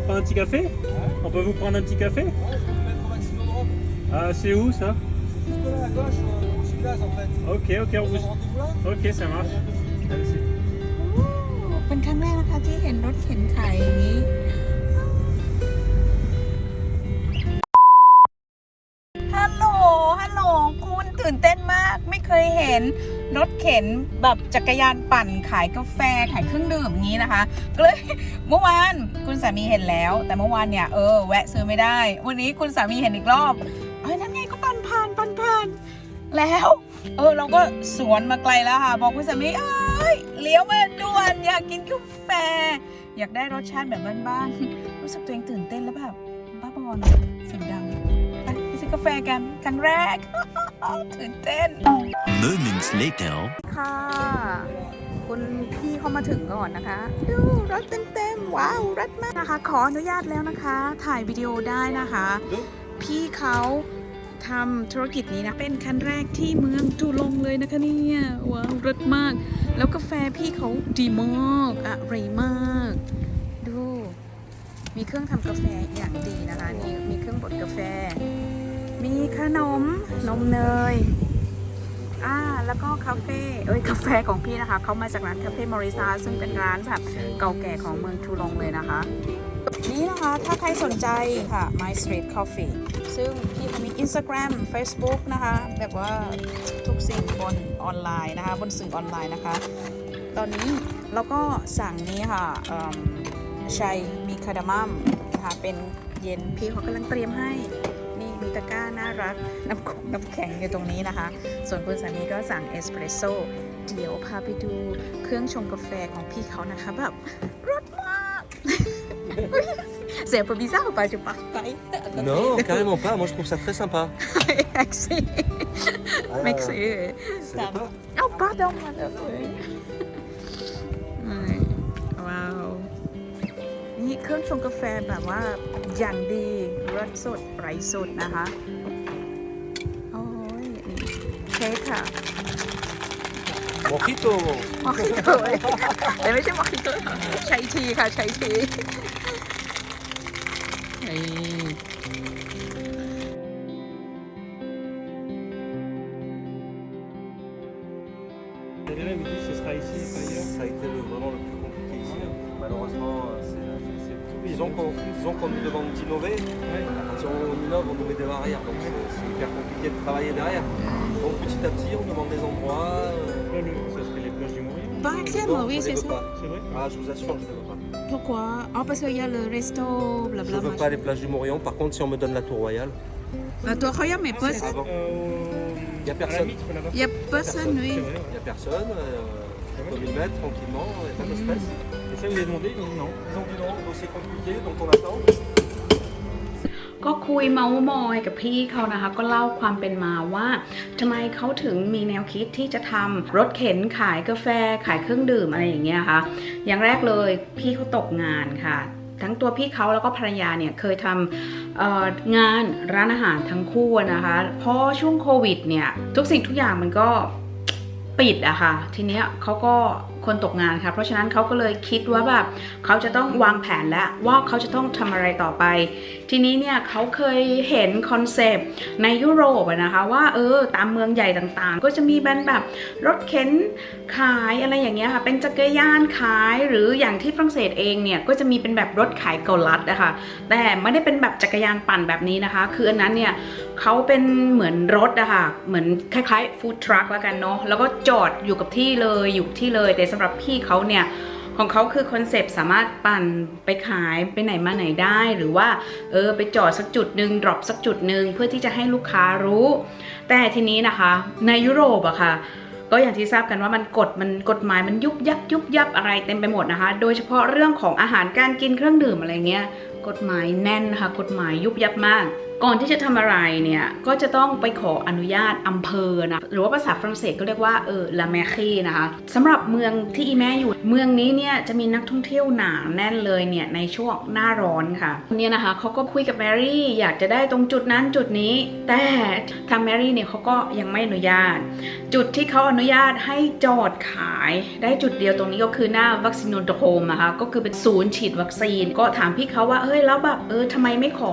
vous prendre un petit café On peut vous prendre un petit café Ah, c'est où ça à gauche, au sud-gaz en fait. Ok, ok, on vous... Ok, ça marche. Allez-y. ๆเป็นครั้งแรกนะคะที่เห็นรถเข็นขายอย่างนี้ ฮัลโหล ฮัลโหล คุณตื่นเต้นมาก ไม่เคยเห็น รถเข็นแบบจักรยานปั่นขายกาแฟขายเครื่องดื่มอย่างนี้นะคะก็เลยเมื่อวานคุณสามีเห็นแล้ว แต่เมื่อวานเนี่ยเออแวะซื้อไม่ได้ วันนี้คุณสามีเห็นอีกรอบเอ้ยนั่นไงก็ปั่นผ่านปั่นผ่านแล้ว เออเราก็สวนมาไกลแล้วค่ะ บอกคุณสามีเอ้ยเลี้ยวมาด่วนอยากกินกาแฟ อยากได้รสชาติแบบบ้านๆรู้สึกตัวเองตื่นเต้นแล้วแบบบ้าบอลเสียงดังไปไปซื้อกาแฟกันครั้งแรกตื่นเต้น Moments later. ค่ะ คุณพี่เขามาถึงก่อนนะคะ ดูรถเต็มๆ ว้าว รถมากนะคะ ขออนุญาตแล้วนะคะ ถ่ายวิดีโอได้นะคะ พี่เขาทำธุรกิจนี้นะ เป็นคันแรกที่เมืองจูลงเลยนะคะเนี่ย ว้าวรสมาก แล้วกาแฟพี่เขาดีมากอร่อยมาก ดู มีเครื่องทำกาแฟอย่างดีนะคะ นี่มีเครื่องบดกาแฟ มีขนมนมเนย แล้วก็คาเฟ่เอ้ยกาแฟของพี่นะคะเขามาจากร้านคาเฟ่มอริซาซึ่งเป็นร้านแบบเก่าแก่ของเมืองทูลงเลยนะคะ นี่นะคะถ้าใครสนใจค่ะ My Street Coffee ซึ่งพี่เขามี Instagram Facebook นะคะ แบบว่าทุกสิ่งบนออนไลน์นะคะ บนสื่อออนไลน์นะคะ ตอนนี้เราก็สั่งนี้ค่ะชัยมีคาดามัมนะคะเป็นเย็นพี่เขากำลังเตรียมให้ ตะกร้าน่ารักน้ำคงน้ำแข็งอยู่ตรงนี้นะคะ ส่วนคุณสามีก็สั่งเอสเปรสโซ่เดี๋ยวพาไปดูเครื่องชงกาแฟของพี่เขานะคะแบบรสมาก C'est un peu bizarre ou pas Je pars pas. Non, carrément pas. Moi, je trouve ça très sympa. Merci. Ah, Merci. c'est pas. Oh, pardon, madame. ว้าวนี่เครื่องชงกาแฟแบบว่าอย่างดี รสสดไร้สดนะคะ โอ้ยนี่เค้กค่ะ Mojito. มอคคิโตแต่ไม่ใช่มอคคิโตใช้ทีค่ะใช้ทีนี่ Oui, disons qu'on nous demande d'innover. À partir du moment où on innove, on nous met des barrières. Donc c'est hyper compliqué de travailler derrière. Donc petit à petit, on demande des endroits. euh, Là, le, ça serait les plages du Morillon. Par exemple, non, oui, je c'est les veux ça. pas. C'est vrai Ah, je vous assure, je ne veux pas. Pourquoi? Ah, parce qu'il y a le resto, Je ne blablabla. veux pas les plages du Morillon. Par contre, si on me donne la tour royale, La Tour Royale, mais pas. Ah bon Euh, au- Y a personne. Il n'y a personne, oui. Il n'y a personne. Euh, je peux m'y mettre tranquillement, il n'y a pas de stress. Et ça, vous avez demandé il dit non. Ils ont dit non, dossier compliqué, donc on attend. ก็คุยเมาส์มอยกับพี่เขานะคะ ก็เล่าความเป็นมาว่าทำไมเขาถึงมีแนวคิดที่จะทำรถเข็นขายกาแฟขายเครื่องดื่มอะไรอย่างเงี้ยค่ะ อย่างแรกเลยพี่เขาตกงานค่ะทั้งตัวพี่เขาแล้วก็ภรรยาเนี่ยเคยทำงานร้านอาหารทั้งคู่นะคะพราะช่วงโควิดเนี่ยทุกสิ่งทุกอย่างมันก็ปิดอะค่ะทีเนี้ยเขาก็คนตกงานค่ะ เพราะฉะนั้นเขาก็เลยคิดว่าแบบเขาจะต้องวางแผนแล้วว่าเขาจะต้องทำอะไรต่อไป ทีนี้เนี่ยเขาเคยเห็นคอนเซปต์ในยุโรปนะคะว่าเออตามเมืองใหญ่ต่างๆ ก็จะมีแบรนด์แบบรถเข็นขายอะไรอย่างเงี้ยค่ะเป็นจักรยานขายหรืออย่างที่ฝรั่งเศสเองเนี่ยก็จะมีเป็นแบบรถขายเกาลัดนะคะแต่ไม่ได้เป็นแบบจักรยานปั่นแบบนี้นะคะ คืออันนั้นเนี่ยเขาเป็นเหมือนรถอะค่ะเหมือนคล้ายๆฟู้ดทรัคแล้วกันเนาะแล้วก็จอดอยู่กับที่เลยอยู่ที่เลยแต่สำหรับพี่เขาเนี่ยของเขาคือคอนเซปต์สามารถปั่นไปขายไปไหนมาไหนได้ หรือว่าเออไปจอดสักจุดหนึ่งดรอปสักจุดหนึ่งเพื่อที่จะให้ลูกค้ารู้ แต่ทีนี้นะคะในยุโรปอะค่ะก็อย่างที่ทราบกันว่ามันกฎมันกฎหมายมันยุบยับยุบยับอะไรเต็มไปหมดนะคะ โดยเฉพาะเรื่องของอาหารการกินเครื่องดื่มอะไรเงี้ยกฎหมายแน่นนะคะกฎหมายยุบยับมาก ก่อนที่จะทำอะไรเนี่ยก็จะต้องไปขออนุญาตอำเภอนะหรือว่าภาษาฝรั่งเศสก็เรียกว่าเออลาแมคีนะคะสำหรับเมืองที่อีแม่อยู่เมืองนี้เนี่ยจะมีนักท่องเที่ยวหนาแน่นเลยเนี่ยในช่วงหน้าร้อนค่ะเนี่ยนะคะเขาก็คุยกับแมรี่อยากจะได้ตรงจุดนั้นจุดนี้ แต่ทางแมรี่เนี่ยเขาก็ยังไม่อนุญาต จุดที่เขาอนุญาตให้จอดขายได้จุดเดียวตรงนี้ก็คือหน้าวัคซีนโดโฮมนะคะก็คือเป็นศูนย์ฉีดวัคซีน ก็ถามพี่เขาว่าเฮ้ยแล้วแบบเออทำไมไม่ขอ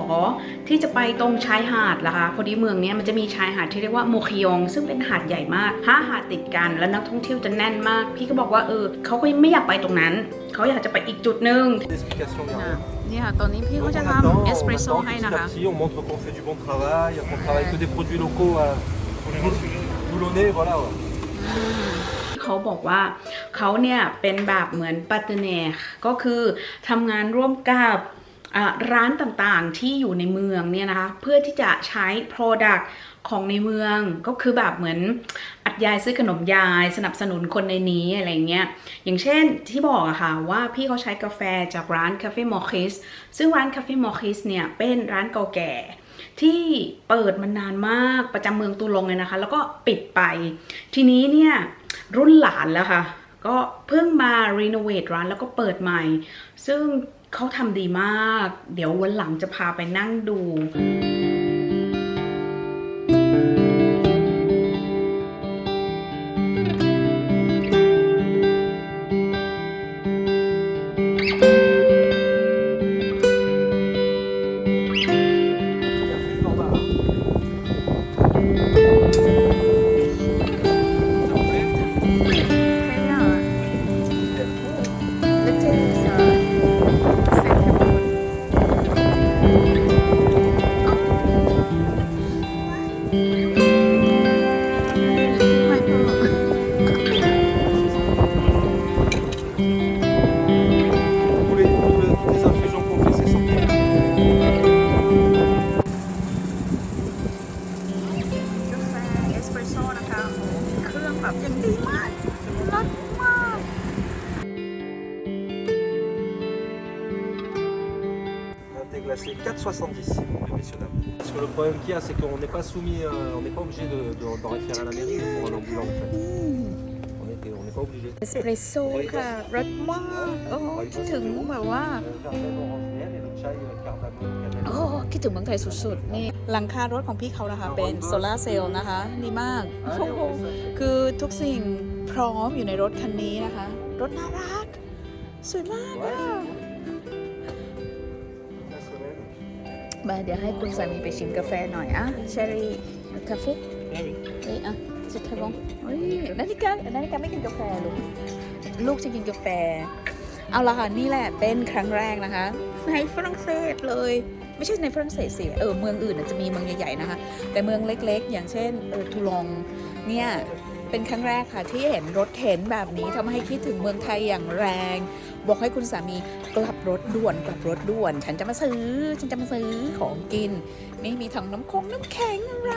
ที่จะไปตรงชายหาดล่ะคะพอดีเมืองเนี้ยมันจะมีชายหาดที่เรียกว่าโมคิยองซึ่งเป็นหาดใหญ่มากห้าหาดติดกันแล้วนักท่องเที่ยวจะแน่นมาก พี่ก็บอกว่าเออเขาก็ไม่อยากไปตรงนั้น เขาอยากจะไปอีกจุดหนึ่ง D'explication, il y a rien. นี่ค่ะตอนนี้พี่ Donc เขา on จะ attend, ทำ on เอสเปรสโซ่ attend ให้ petit นะ à คะ petit, on montre qu'on fait du bon travail, qu'on travaille que des produits locaux à boulonnais, voilà. ouais. เขาบอกว่าเขาเนี่ยเป็นแบบเหมือนปาร์ตเนร์ก็คือทำงานร่วมกับอะ ร้านต่างๆที่อยู่ในเมืองเนี่ยนะคะ เพื่อที่จะใช้ Product ของในเมืองก็คือแบบเหมือนอัดยายซื้อขนมยายสนับสนุนคนในนี้อะไรเงี้ยอย่างเช่นที่บอกอะค่ะว่าพี่เขาใช้กาแฟจากร้านคาเฟ่มอคิสซึ่งร้านคาเฟ่มอคิสเนี่ยเป็นร้านเก่าแก่ ที่เปิดมานานมากประจำเมืองตูลงเลยนะคะ แล้วก็ปิดไป ทีนี้เนี่ยรุ่นหลานแล้วค่ะก็เพิ่งมารีโนเวทร้านแล้วก็เปิดใหม่ ซึ่ง เขาทำดีมาก เดี๋ยววันหลังจะพาไปนั่งดู แบบยังดีมากรสมาก Un thé glacé 4,70 s'il vous plaît, messieurs dames. Parce que le problème qu'il y a, c'est qu'on n'est pas soumis, euh, on n'est pas obligé de, de- d'en référer à la mairie pour un ambulant en fait. เอสเปรสโซ่ค่ะรสมากโอ้คิดถึงแบบว่า โอ้คิดถึงเมืองไทยสุดๆ นี่หลังคารถของพี่เขานะคะ เป็นโซลาเซลล์นะคะดีมากโอ้โหคือทุกสิ่งพร้อมอยู่ในรถคันนี้นะคะ รถน่ารักสวยมากอะมาเดี๋ยวให้คุณสามีไปชิมกาแฟหน่อยอะเชอรี่กาแฟเอ้ยอะ จะทำบงเฮ้ยนาฬิกานาฬิกาไม่กินกาแฟลูกลูกจะกินกาแฟ เอาละค่ะนี่แหละเป็นครั้งแรกนะคะ ในฝรั่งเศสเลย ไม่ใช่ในฝรั่งเศสสิเออเมืองอื่นอาจจะมีเมืองใหญ่ๆนะคะ แต่เมืองเล็กๆ อย่างเช่นเออทูลองเนี่ยเป็นครั้งแรกค่ะที่เห็นรถเข็นแบบนี้ทำให้คิดถึงเมืองไทยอย่างแรง บอกให้คุณสามีกลับรถด่วนกลับรถด่วน ฉันจะมาซื้อ ฉันจะมาซื้อของกินนี่มีถังน้ำคงน้ำแข็งอะไร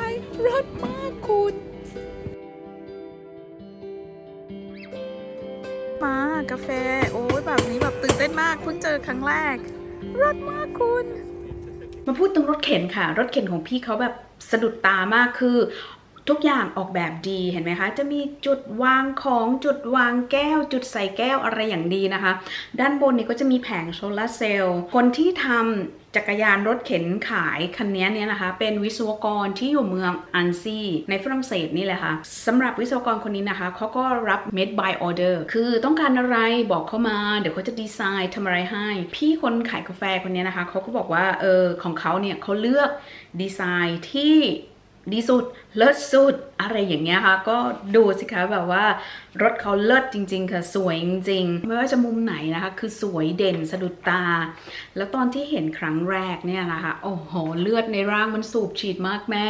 รสมากคุณ มากาแฟ โอ้ยแบบนี้แบบตื่นเต้นมากเพิ่งเจอครั้งแรกรสมากคุณ มาพูดตรงรถเข็นค่ะ รถเข็นของพี่เขาแบบสะดุดตามากคือทุกอย่างออกแบบดีเห็นไหมคะ จะมีจุดวางของจุดวางแก้ว จุดใส่แก้วอะไรอย่างดีนะคะ ด้านบนนี่ก็จะมีแผงโซลาร์เซลล์คนที่ทำ จักรยานรถเข็นขายคันนี้เนี่ยนะคะ เป็นวิศวกรที่อยู่เมืองอันซีในฝรั่งเศสนี่แหละค่ะสำหรับวิศวกรคนนี้นะคะเขาก็รับ made by order คือต้องการอะไรบอกเขามา เดี๋ยวเขาจะดีไซน์ทำอะไรให้ พี่คนขายกาแฟคนนี้นะคะเขาก็บอกว่าเออของเขาเนี่ยเขาเลือกดีไซน์ที่ดีสุดเลิศสุด อะไรอย่างเงี้ยค่ะ ก็ดูสิคะแบบว่ารถเขาเลิศจริง ๆ ค่ะ สวยจริงๆไม่ว่าจะมุมไหนนะคะ คือสวยเด่นสะดุดตา แล้วตอนที่เห็นครั้งแรกเนี่ยนะคะโอ้โหเลือดในร่างมันสูบฉีดมากแม่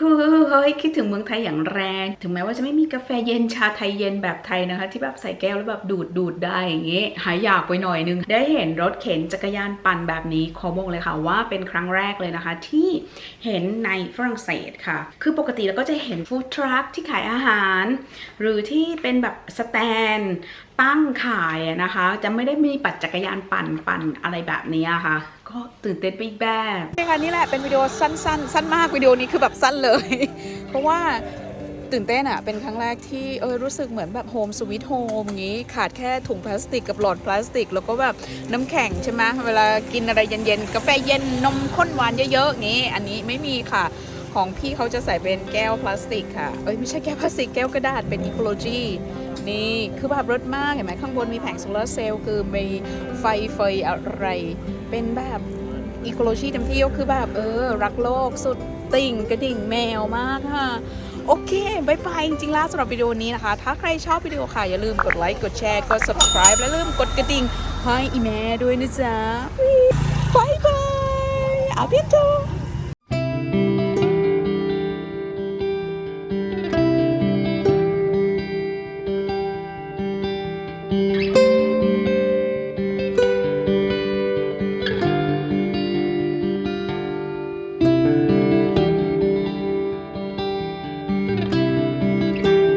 คือเฮ้ยคิดถึงเมืองไทยอย่างแรง ถึงแม้ว่าจะไม่มีกาแฟเย็นชาไทยเย็นแบบไทยนะคะ ที่แบบใส่แก้วแล้วแบบดูดดูดได้อย่างงี้หายอยากไปหน่อยนึง ได้เห็นรถเข็นจักรยานปั่นแบบนี้ขอบอกเลยค่ะว่าเป็นครั้งแรกเลยนะคะ ที่เห็นในฝรั่งเศสค่ะ คือปกติเราก็จะเห็นห็นฟู้ดทรัคที่ขายอาหาร หรือที่เป็นแบบสแตนตั้งขายนะคะ จะไม่ได้มีปัดจักรยานปั่นปั่นอะไรแบบนี้ค่ะ ก็ตื่นเต้นไปอีกแบบใช่ค่ะนี่แหละเป็นวิดีโอสั้นๆสั้นมากวิดีโอนี้คือแบบสั้นเลย เพราะว่าตื่นเต้นอะเป็นครั้งแรกที่เออรู้สึกเหมือนแบบโฮมสวิตโฮมอย่างนี้ ขาดแค่ถุงพลาสติกกับหลอดพลาสติก แล้วก็แบบน้ำแข็งใช่ไหมเวลากินอะไรเย็นๆ กาแฟเย็นนมข้นหวานเยอะๆอย่างนี้ อันนี้ไม่มีค่ะ ของพี่เขาจะใส่เป็นแก้วพลาสติกค่ะ เอ้ยไม่ใช่แก้วพลาสติกแก้วกระดาษเป็นอีโคโลจีนี่คือแบบรถมากเห็นไหมข้างบนมีแผงโซลาร์เซลล์คือมีไฟเฟยอะไร เป็นแบบอีโคโลจีเต็มที่ก็คือแบบเออ รักโลกสุดติ่งกระดิ่งแมวมากค่ะ โอเคบายบายจริงๆแล้วสำหรับวิดีโอนี้นะคะ ถ้าใครชอบวิดีโอค่ะ อย่าลืมกดไลค์กดแชร์กด subscribe และลืมกดกระดิ่งให้อีแม่ด้วยนะจ๊ะบายบายอาเบียนโต